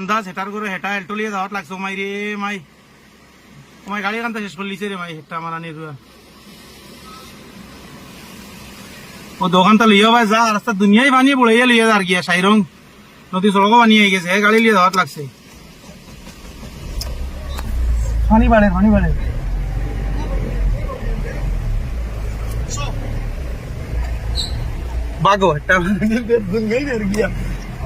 আন্দাজ হেটার করে হেটা এলটলিয়ে যাওয়াত লাগছে। মাই রে মাই। মাই গাড়ি কান্তা শেষ করলিছে রে মাই, হেটা আমার আনি রুয়া ও দোকানটা লিয়ে ভাই, যা রাস্তা দুনিয়াই বানিয়ে বড়াইয়া লিয়ে যা আর গিয়া সাইরং নদী সড়কও বানিয়ে গেছে এই গাড়ি লিয়ে যাওয়াত লাগছে। পানি বাড়ে পানি বাড়ে বাগো হেটা দুনিয়াই আর গিয়া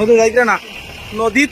ও তো না। নদীত